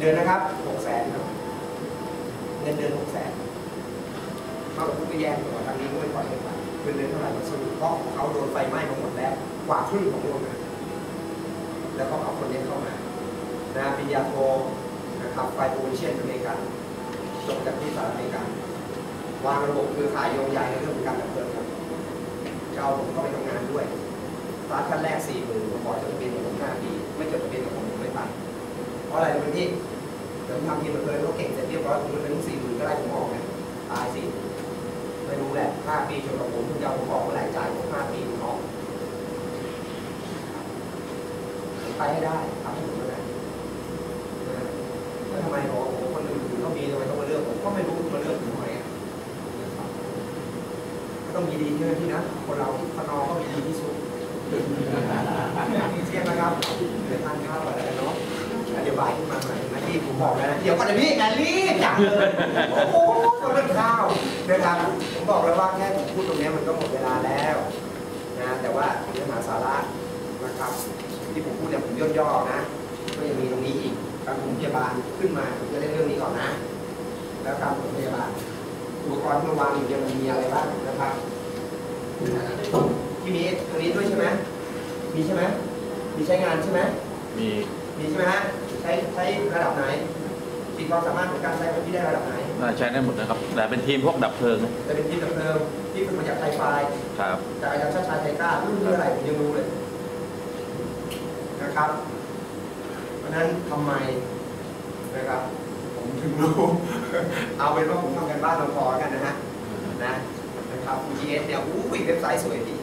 เดือนนะครับหกแสนเงินเดือนหกแสนเขากับผู้ไปแย่งตัวทางนี้ก็ไม่ปล่อยให้ไปเงินเดือนเท่าไหร่ก็สู้เพราะเขาโดนไฟไหม้มาหมดแล้วกว่าครึ่งของโรงงานแล้วก็เอาคนนี้เข้ามานะปริญญาโทนะครับไฟโอเชียนอเมริกันจบจากที่สหรัฐอเมริกาวางระบบเครือข่ายโยงใยในเรื่องของการดับเพลิงครับจะเอาผมเข้าไปทำงานด้วยสตาร์ทขั้นแรกสี่หมื่นผมบอจดทะเบียนผมห้าปีไม่จด เพราะอะไรรู้ไหมพี่เดี๋ยวผมทำทีมดับเพลิงเขาเก่งเสร็จเรียบร้อยผมมันเป็นลูกสี่หมื่นก็ได้ผมออกนะตายสิไม่รู้แหละห้าปีจนกับผมคุณจะเอาผมออกเมื่อไหร่จ่ายผมห้าปีผมออกไปให้ได้ทำให้ผมนะแล้วทำไมบอกว่าโอ้โหคนอื่นเขามีทำไมต้องมาเลือกผมก็ไม่รู้มาเลือกผมทำไมอะก็ต้องมีดีใช่ไหมพี่นะคนเราพนอก็มีดีที่สุดเที่ยนะครับเดี๋ยวทานข้าวอะไรกันนะ ยวบ่ายขึ้นมาใหม่นะที่ผมบอกแล้วนะเดี๋ยวก่อนนะพี่แกรีบจังเลยโอ้โหเรื่องข้าวนะครับผมบอกแล้วว่าแค่ผมพูดตรงนี้มันก็หมดเวลาแล้วนะแต่ว่าเนื้อหาสาระนะครับที่ผมพูดเนี่ยผมย่อๆนะ ก็ยังมีตรงนี้อีกการปฐมพยาบาลขึ้นมาผมจะเล่นเรื่องนี้ก่อนนะ แล้วการปฐมพยาบาลอุปกรณ์ที่มาวางอยู่เนี่ยมันมีอะไรบ้างนะครับที่มีตรงนี้ด้วยใช่ไหมมีใช่ไหมมีใช้งานใช่ไหมมี มีใช่ไหมฮะใช้ใช้ระดับไหนมีความสามารถของการใช้ของที่ได้ระดับไหนน่าใช้ได้หมดนะครับ แต่เป็นทีมพวกดับเพลิงนะจะเป็นทีมดับเพลิงที่ฝึกมาจากไทยไฟครับจากอาจารย์ชาติชายไทยกล้ารุ่นเมื่อไหร่ผมยังรู้เลยนะครับ เพราะฉะนั้นทำไมนะครับ ผมถึงรู้ เอาเป็นว่าผมทำกันบ้านเราพอกันนะฮะนะนะครับ UGS เนี่ยอู้ยเว็บไซต์สวยดี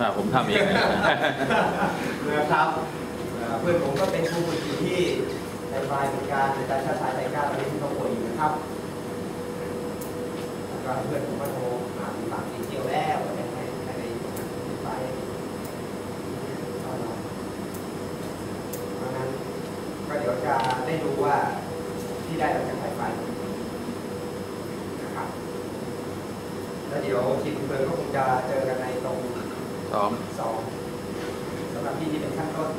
อ่าผมทำเองนะครับเอ่อเพื่อนผมก็เป็นครูฝึกอยู่ที่ไทยไฟเหมือนกันอาจารย์ชาติชายไทยกล้าตอนนี้ที่เขาป่วยอยู่นะครับแล้วก็เพื่อนผมก็โทรหาฝากสีเที่ยวแล้วอะไรให้ให้ไปเอาหน่อยเพราะฉะนั้นก็เดี๋ยวจะได้ดูว่าที่ได้มาจากไทยไฟนะครับแล้วเดี๋ยวทีมเพลินก็คงจะเจอกันในตรงซ้อมสองสำหรับพี่ที่เป็นขั้นต้น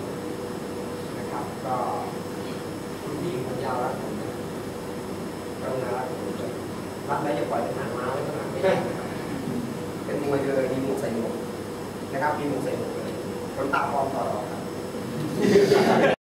นะครับ ก็คุณผู้หญิงผมยาวรักผมนะ นะรักผมด้วยรักแล้วอย่าปล่อยเป็นหางม้าไว้ข้างหลังไม่ได้เป็นมวยเลยมีหมวกใส่หมวกนะครับมีหมวกใส่หมวกเลยคนตาพร้อมต่อรองครับ